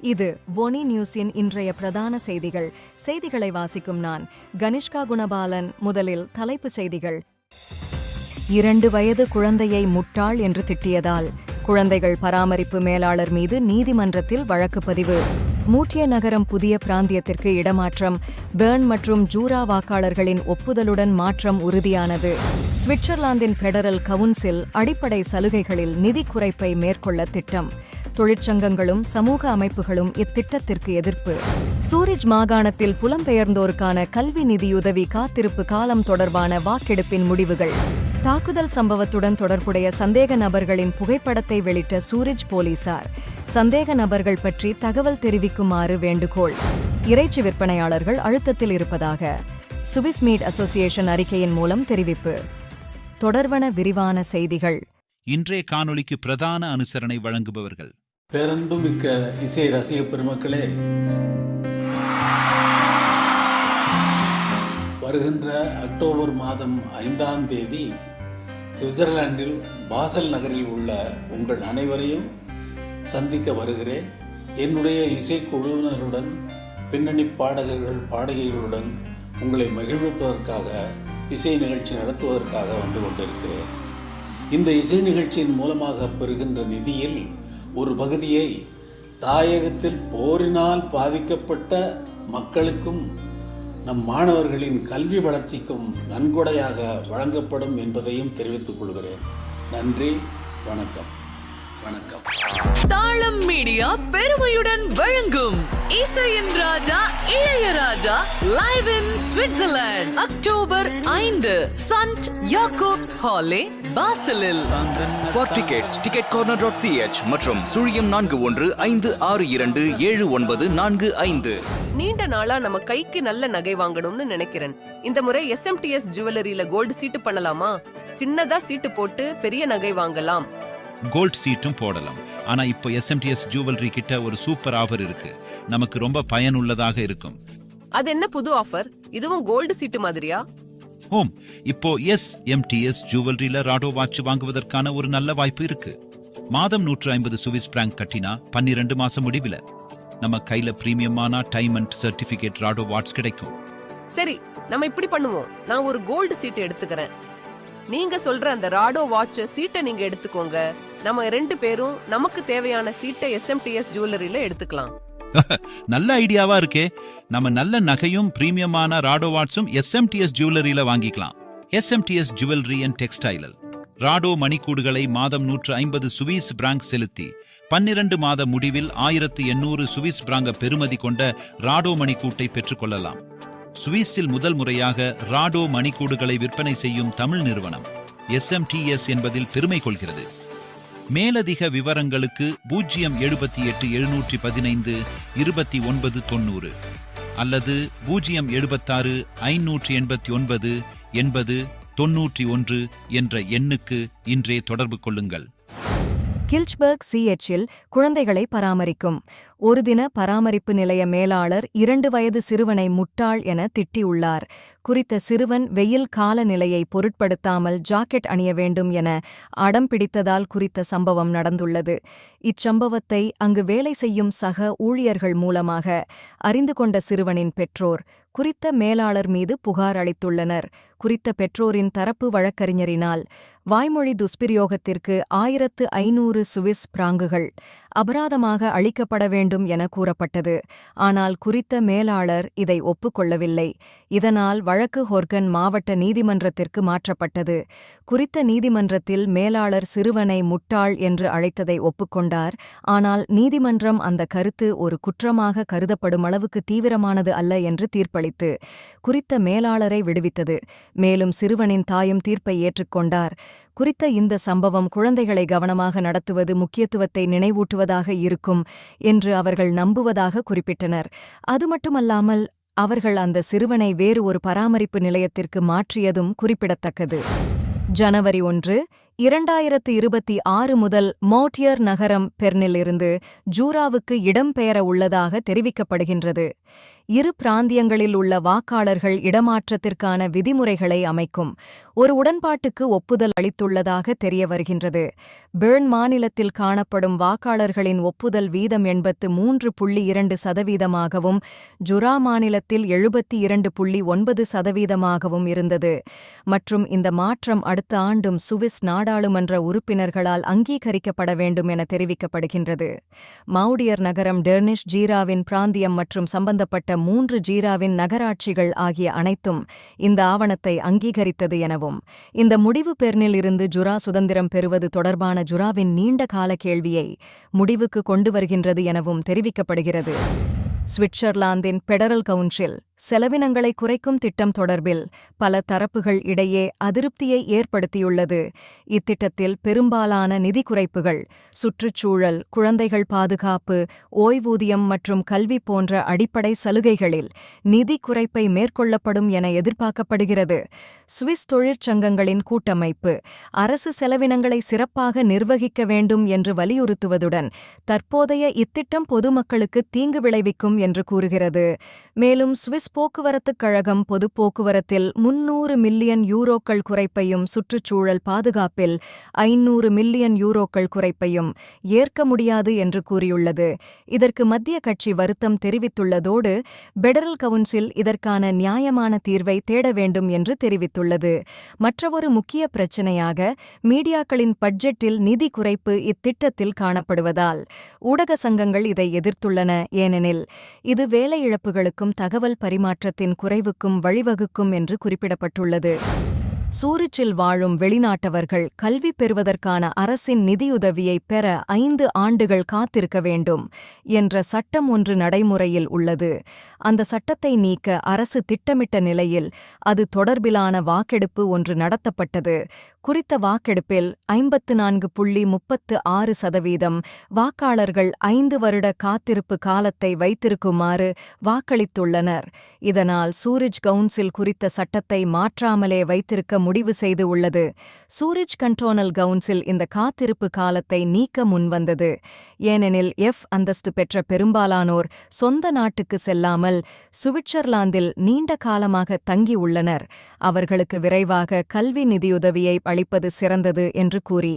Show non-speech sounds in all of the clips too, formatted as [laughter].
இது ஒனி நியூஸின் இன்றைய பிரதான செய்திகள். செய்திகளை வாசிக்கும் நான் கனிஷ்கா குணபாலன். முதலில் தலைப்புச் செய்திகள். இரண்டு வயது குழந்தையை முட்டாள் என்று திட்டியதால் குழந்தைகள் பராமரிப்பு மேலாளர் மீது நீதிமன்றத்தில் வழக்கு பதிவு. மூட்டிய நகரம் புதிய பிராந்தியத்திற்கு இடமாற்றம். பேர்ன் மற்றும் ஜூரா வாக்காளர்களின் ஒப்புதலுடன் மாற்றம் உறுதியானது. சுவிட்சர்லாந்தின் பெடரல் கவுன்சில் அடிப்படை சலுகைகளில் நிதி குறைப்பை மேற்கொள்ள திட்டம். தொழிற்சங்கங்களும் சமூக அமைப்புகளும் இத்திட்டத்திற்கு எதிர்ப்பு. சூரிஜ் மாகாணத்தில் புலம்பெயர்ந்தோருக்கான கல்வி நிதியுதவி காத்திருப்பு காலம் தொடர்பான வாக்கெடுப்பின் முடிவுகள். தாக்குதல் சம்பவத்துடன் தொடர்புடைய சந்தேக நபர்களின் புகைப்படத்தை வெளியிட்ட சூரிஜ் போலீசார் சந்தேக நபர்கள் பற்றி தகவல் தெரிவிக்குமாறு வேண்டுகோள். இறைச்சி விற்பனையாளர்கள் அழுத்தத்தில் இருப்பதாக சுவிஸ் மீட் அசோசியேஷன் அறிக்கையின் மூலம் தெரிவிப்பு. தொடர்வன விரிவான செய்திகள். இன்றைய காணொளிக்கு பிரதான அனுசரணை வழங்குபவர்கள் பேரன்புமிக்க இசை ரசிக பெருமக்களே. வருகின்ற அக்டோபர் மாதம் ஐந்தாம் தேதி சுவிட்சர்லாந்தில் பாசல் நகரில் உள்ள உங்கள் அனைவரையும் சந்திக்க வருகிறேன். என்னுடைய இசைக்குழுவினருடன் பின்னணி பாடகர்கள் பாடகிகளுடன் உங்களை மகிழ்விப்பதற்காக இசை நிகழ்ச்சி நடத்துவதற்காக வந்து கொண்டிருக்கிறேன். இந்த இசை நிகழ்ச்சியின் மூலமாக பெறுகின்ற நிதியில் ஒரு பகுதியை தாயகத்தில் போரினால் பாதிக்கப்பட்ட மக்களுக்கும் நம் மாணவர்களின் கல்வி வளர்ச்சிக்கும் நன்கொடையாக வழங்கப்படும் என்பதையும் தெரிவித்துக் கொள்கிறேன். நன்றி வணக்கம். வணக்கம். தாளம் மீடியா பெருமையுடன் வழங்கும் இசையின் ராஜா Ilaiyaraaja live in Switzerland October ஐந்து Sankt யாக்கோப்ஸ் Halle பாசலில். For tickets, ticketcorner.ch மற்றும் சுழியம் நான்கு ஒன்று ஐந்து ஆறு இரண்டு ஏழு ஒன்பது நான்கு ஐந்து. நீண்ட நாளா நம்ம கைக்கு நல்ல நகை வாங்கணும்னு நினைக்கிறேன். இந்த முறை எஸ்எம்டிஎஸ் ஜுவல்லரியில கோல்டு சீட்டு பண்ணலாமா? சின்னதா சீட்டு போட்டு பெரிய நகை வாங்கலாம். கோல்ட் சீட்டும் போடலாம். ஆனா இப்போ எஸ்எம்டிஎஸ் ஜுவல்லரி கிட்ட ஒரு சூப்பர் ஆஃபர் இருக்கு. நமக்கு ரொம்ப பயனுள்ளதாக இருக்கும். அது என்ன புது ஆஃபர் இதுவும் கோல்டு சீட்டு மாதிரியா? ஓம் இப்போ எஸ் எம்டிஎஸ் ஜுவல்லரியில ராடோ வாட்ச் வாங்குவதற்கான ஒரு நல்ல வாய்ப்பு இருக்கு. மாதம் நூற்று ஐம்பது சுவிஸ் பிராங்க் கட்டினா பன்னிரண்டு மாசம் முடிவில். நம்ம கையில பிரீமியமான time and certificate Rado watch கிடைக்கும். சரி நம்ம இப்படி பண்ணுவோம். நான் ஒரு கோல்டு சீட்டு எடுத்துக்கிறேன். நீங்க சொல்ற அந்த ராடோ வாட்ச் சீட்டை நீங்க எடுத்துக்கோங்க. நம்ம ரெண்டு பேரும் நமக்கு தேவையான சீட்டை எஸ்எம்டிஎஸ் ஜுவல்லரியில எடுத்துக்கலாம். [laughs] நல்ல ஐடியாவா இருக்கே. நம்ம நல்ல நகையும் பிரீமியமான ராடோ வாட்ஸும் எஸ்எம்டிஎஸ் ஜுவல்லரியில வாங்கிக்கலாம். எஸ்எம்டிஎஸ் ஜுவல்லரி அண்ட் டெக்ஸ்டைலல் ராடோ மணிக்கூடுகளை மாதம் நூற்று ஐம்பது சுவிஸ் பிராங்க் செலுத்தி பன்னிரண்டு மாத முடிவில் ஆயிரத்து எண்ணூறு சுவிஸ் பிராங்க பெறுமதி கொண்ட ராடோ மணிக்கூட்டை பெற்றுக்கொள்ளலாம். சுவிஸில் முதல் முறையாக ராடோ மணிக்கூடுகளை விற்பனை செய்யும் தமிழ் நிறுவனம் எஸ்எம்டிஎஸ் என்பதில் பெருமை கொள்கிறது. மேலதிக விவரங்களுக்கு பூஜ்ஜியம் எழுபத்தி எட்டு எழுநூற்றி பதினைந்து இருபத்தி ஒன்பது தொண்ணூறு அல்லது பூஜ்ஜியம் எழுபத்தாறு ஐநூற்றி எண்பத்தி ஒன்பது எண்பது தொன்னூற்றி ஒன்று என்ற எண்ணுக்கு இன்றே தொடர்பு கொள்ளுங்கள். கில்ச்பர்க் சிஎச்சில் குழந்தைகளை பராமரிக்கும். ஒரு தின பராமரிப்பு நிலைய மேலாளர் இரண்டு வயது சிறுவனை முட்டாள் என திட்டியுள்ளார். குறித்த சிறுவன் வெயில் காலநிலையை பொருட்படுத்தாமல் ஜாக்கெட் அணிய வேண்டும் என அடம் பிடித்ததால் குறித்த சம்பவம் நடந்துள்ளது. இச்சம்பவத்தை அங்கு வேலை செய்யும் சக ஊழியர்கள் மூலமாக அறிந்து கொண்ட சிறுவனின் பெற்றோர் குறித்த மேலாளர் மீது புகார் அளித்துள்ளனர். குறித்த பெற்றோரின் தரப்பு வழக்கறிஞரினால் வாய்மொழி துஷ்பிரயோகத்திற்கு ஆயிரத்து ஐநூறு சுவிஸ் பிராங்குகள். அபராதமாக அளிக்கப்பட வேண்டும் என கூறப்பட்டது. ஆனால் குறித்த மேலாளர் இதை ஒப்புக்கொள்ளவில்லை. இதனால் வழக்கு ஹொர்கன் மாவட்ட நீதிமன்றத்திற்கு மாற்றப்பட்டது. குறித்த நீதிமன்றத்தில் மேலாளர் சிறுவனை முட்டாள் என்று அழைத்ததை ஒப்புக்கொண்டார். ஆனால் நீதிமன்றம் அந்த கருத்து ஒரு குற்றமாக கருதப்படும் அளவுக்கு தீவிரமானது அல்ல என்று தீர்ப்பளித்து குறித்த மேலாளரை விடுவித்தது. மேலும் சிறுவனின் தாயும் தீர்ப்பை ஏற்றுக்கொண்டார். குறித்த இந்த சம்பவம் குழந்தைகளை கவனமாக நடத்துவது முக்கியத்துவத்தை நினைவூட்டுவதாக இருக்கும் என்று அவர்கள் நம்புவதாக குறிப்பிட்டனர். அது மட்டுமல்லாமல் அவர்கள் அந்த சிறுவனை வேறு ஒரு பராமரிப்பு நிலையத்திற்கு மாற்றியதும் குறிப்பிடத்தக்கது. ஜனவரி ஒன்று இரண்டாயிரத்து இருபத்தி ஆறு முதல் மோட்டியர் நகரம் பெர்னிலிருந்து ஜூராவுக்கு இடம்பெயர உள்ளதாக தெரிவிக்கப்படுகின்றது. இரு பிராந்தியங்களில் உள்ள வாக்காளர்கள் இடமாற்றத்திற்கான விதிமுறைகளை அமைக்கும். ஒரு உடன்பாட்டுக்கு ஒப்புதல் அளித்துள்ளதாக தெரிய வருகின்றது பெர்ன் மாநிலத்தில் காணப்படும் வாக்காளர்களின் ஒப்புதல் வீதம் எண்பத்து மூன்று புள்ளி இரண்டு சதவீதமாகவும் ஜுரா மாநிலத்தில் எழுபத்தி இரண்டு புள்ளி ஒன்பது சதவீதமாகவும் இருந்தது. மற்றும் இந்த மாற்றம் அடுத்த ஆண்டும் சுவிஸ் நாடாளுமன்ற உறுப்பினர்களால் அங்கீகரிக்கப்பட வேண்டும் என தெரிவிக்கப்படுகின்றது. மவுடியர் நகரம் டெர்னிஷ் ஜீராவின் பிராந்தியம் மற்றும் சம்பந்தப்பட்ட மூன்று ஜீராவின் நகராட்சிகள் ஆகிய அனைத்தும் இந்த ஆவணத்தை அங்கீகரித்தது எனவும் இந்த முடிவு பெர்னில் இருந்து ஜுரா சுதந்திரம் பெறுவது தொடர்பான ஜுராவின் நீண்ட கால கேள்வியை முடிவுக்கு கொண்டு வருகின்றது எனவும் தெரிவிக்கப்படுகிறது. சுவிட்சர்லாந்தின் பெடரல் கவுன்சில் செலவினங்களை குறைக்கும் திட்டம் தொடர்பில் பல தரப்புகள் இடையே அதிருப்தியை ஏற்படுத்தியுள்ளது. இத்திட்டத்தில் பெரும்பாலான நிதி குறைப்புகள் சுற்றுச்சூழல் குழந்தைகள் பாதுகாப்பு ஓய்வூதியம் மற்றும் கல்வி போன்ற அடிப்படை சலுகைகளில் நிதி குறைப்பை மேற்கொள்ளப்படும் என எதிர்பார்க்கப்படுகிறது. சுவிஸ் தொழிற்சங்கங்களின் கூட்டமைப்பு அரசு செலவினங்களை சிறப்பாக நிர்வகிக்க வேண்டும் என்று வலியுறுத்துவதுடன் தற்போதைய இத்திட்டம் பொதுமக்களுக்கு தீங்கு விளைவிக்கும் என்று கூறுகிறது. மேலும் சுவிஸ் போக்குவரத்துக் கழகம் பொதுப் போக்குவரத்தில் முன்னூறு மில்லியன் யூரோக்கள் குறைப்பையும் சுற்றுச்சூழல் பாதுகாப்பில் ஐநூறு மில்லியன் யூரோக்கள் குறைப்பையும் ஏற்க முடியாது என்று கூறியுள்ளது. இதற்கு மத்திய கட்சி வருத்தம் தெரிவித்துள்ளதோடு பெடரல் கவுன்சில் இதற்கான நியாயமான தீர்வை தேட வேண்டும் என்று தெரிவித்துள்ளது. மற்றொரு முக்கிய பிரச்சினையாக மீடியாக்களின் பட்ஜெட்டில் நிதி குறைப்பு இத்திட்டத்தில் காணப்படுவதால் ஊடக சங்கங்கள் இதை எதிர்த்துள்ளன. ஏனெனில் இது வேலை இழப்புகளுக்கும் தகவல் பரிமாற்றத்தின் குறைவுக்கும் வழிவகுக்கும் என்று குறிப்பிடப்பட்டுள்ளது. சூரிச்சில் வாழும் வெளிநாட்டவர்கள் கல்வி பெறுவதற்கான அரசின் நிதியுதவியை பெற ஐந்து ஆண்டுகள் காத்திருக்க வேண்டும் என்ற சட்டம் ஒன்று நடைமுறையில் உள்ளது. அந்த சட்டத்தை நீக்க அரசு திட்டமிட்ட நிலையில் அது தொடர்பிலான வாக்கெடுப்பு ஒன்று நடத்தப்பட்டது. குறித்த வாக்கெடுப்பில் ஐம்பத்து நான்கு புள்ளி முப்பத்து ஆறு சதவீதம் வாக்காளர்கள் ஐந்து வருட காத்திருப்பு காலத்தை வைத்திருக்குமாறு வாக்களித்துள்ளனர். இதனால் சூரிஜ் கவுன்சில் குறித்த சட்டத்தை மாற்றாமலே வைத்திருக்க முடிவு செய்து உள்ளது. சூரிஜ் கண்டோனல் கவுன்சில் இந்த காத்திருப்பு காலத்தை நீக்க முன்வந்தது. ஏனெனில் எஃப். அந்தஸ்து பெற்ற பெரும்பாலானோர் சொந்த நாட்டுக்கு செல்லாமல் சுவிட்சர்லாந்தில் நீண்ட காலமாக தங்கியுள்ளனர் அவர்களுக்கு விரைவாக கல்வி நிதியுதவியை அளிப்பது சிறந்தது என்று கூறி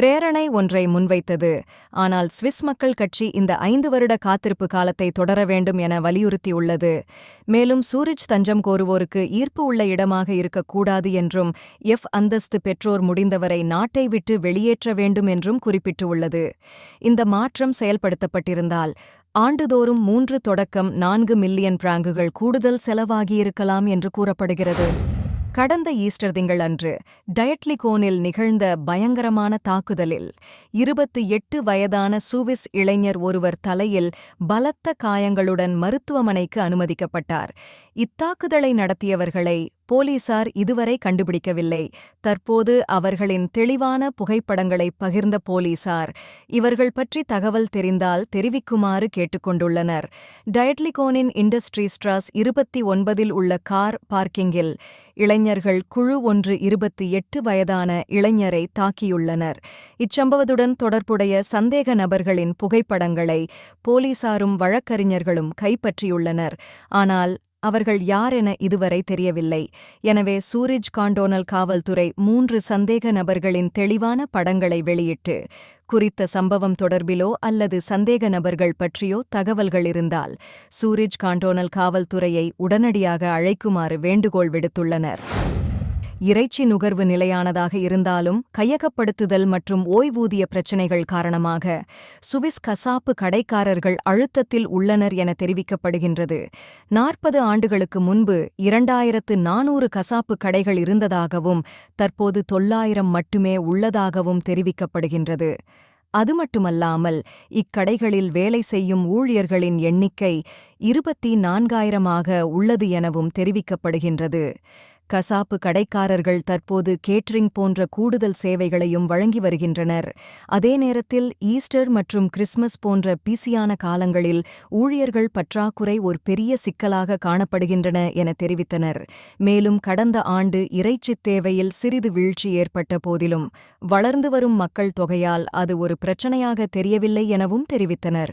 பிரேரணை ஒன்றை முன்வைத்தது. ஆனால் சுவிஸ் மக்கள் கட்சி இந்த ஐந்து வருட காத்திருப்பு காலத்தை தொடர வேண்டும் என வலியுறுத்தியுள்ளது. மேலும் சூரிஜ் தஞ்சம் கோருவோருக்கு ஈர்ப்பு உள்ள இடமாக இருக்கக்கூடாது என்றும் எஃப் அந்தஸ்து பெற்றோர் முடிந்தவரை நாட்டை விட்டு வெளியேற்ற வேண்டும் என்றும் குறிப்பிட்டுள்ளது. இந்த மாற்றம் செயல்படுத்தப்பட்டிருந்தால் ஆண்டுதோறும் மூன்று தொடக்கம் நான்கு மில்லியன் பிராங்குகள் கூடுதல் செலவாகியிருக்கலாம் என்று கூறப்படுகிறது. கடந்த ஈஸ்டர் திங்கள் அன்று டயட்லிகோனில் நிகழ்ந்த பயங்கரமான தாக்குதலில் இருபத்து எட்டு வயதான சூவிஸ் இளைஞர் ஒருவர் தலையில் பலத்த காயங்களுடன் மருத்துவமனைக்கு அனுமதிக்கப்பட்டார். இத்தாக்குதலை நடத்தியவர்களை போலீசார் இதுவரை கண்டுபிடிக்கவில்லை. தற்போது அவர்களின் தெளிவான புகைப்படங்களை பகிர்ந்த போலீசார் இவர்கள் பற்றி தகவல் தெரிந்தால் தெரிவிக்குமாறு கேட்டுக்கொண்டுள்ளனர். டயட்லிகோனின் இண்டஸ்ட்ரி ஸ்ட்ராஸ் இருபத்தி ஒன்பதில் உள்ள கார் பார்க்கிங்கில் இளைஞர்கள் குழு ஒன்று இருபத்தி எட்டு வயதான இளைஞரை தாக்கியுள்ளனர். இச்சம்பவத்துடன் தொடர்புடைய சந்தேக நபர்களின் புகைப்படங்களை போலீசாரும் வழக்கறிஞர்களும் கைப்பற்றியுள்ளனர். ஆனால் அவர்கள் யார் என இதுவரை தெரியவில்லை. எனவே சூரிஜ் காண்டோனல் காவல்துறை மூன்று சந்தேக நபர்களின் தெளிவான படங்களை வெளியிட்டு குறித்த சம்பவம் தொடர்பிலோ அல்லது சந்தேக நபர்கள் பற்றியோ தகவல்கள் இருந்தால் சூரிஜ் காண்டோனல் காவல்துறையை உடனடியாக அழைக்குமாறு வேண்டுகோள் விடுத்துள்ளனர். இறைச்சி நுகர்வு நிலையானதாக இருந்தாலும் கையகப்படுத்துதல் மற்றும் ஓய்வூதிய பிரச்சினைகள் காரணமாக சுவிஸ் கசாப்பு கடைக்காரர்கள் அழுத்தத்தில் உள்ளனர் என தெரிவிக்கப்படுகின்றது. நாற்பது ஆண்டுகளுக்கு முன்பு இரண்டாயிரத்து நானூறு கசாப்பு கடைகள் இருந்ததாகவும் தற்போது தொள்ளாயிரம் மட்டுமே உள்ளதாகவும் தெரிவிக்கப்படுகின்றது. அது மட்டுமல்லாமல் இக்கடைகளில் வேலை செய்யும் ஊழியர்களின் எண்ணிக்கை இருபத்தி நான்காயிரமாக உள்ளது எனவும் தெரிவிக்கப்படுகின்றது. கசாப்பு கடைக்காரர்கள் தற்போது கேட்ரிங் போன்ற கூடுதல் சேவைகளையும் வழங்கி வருகின்றனர். அதே நேரத்தில் ஈஸ்டர் மற்றும் கிறிஸ்மஸ் போன்ற பிசியான காலங்களில் ஊழியர்கள் பற்றாக்குறை ஒரு பெரிய சிக்கலாக காணப்படுகின்றன என தெரிவித்தனர். மேலும் கடந்த ஆண்டு இறைச்சித் தேவையில் சிறிது வீழ்ச்சி ஏற்பட்ட போதிலும் வளர்ந்து வரும் மக்கள் தொகையால் அது ஒரு பிரச்சனையாக தெரியவில்லை எனவும் தெரிவித்தனர்.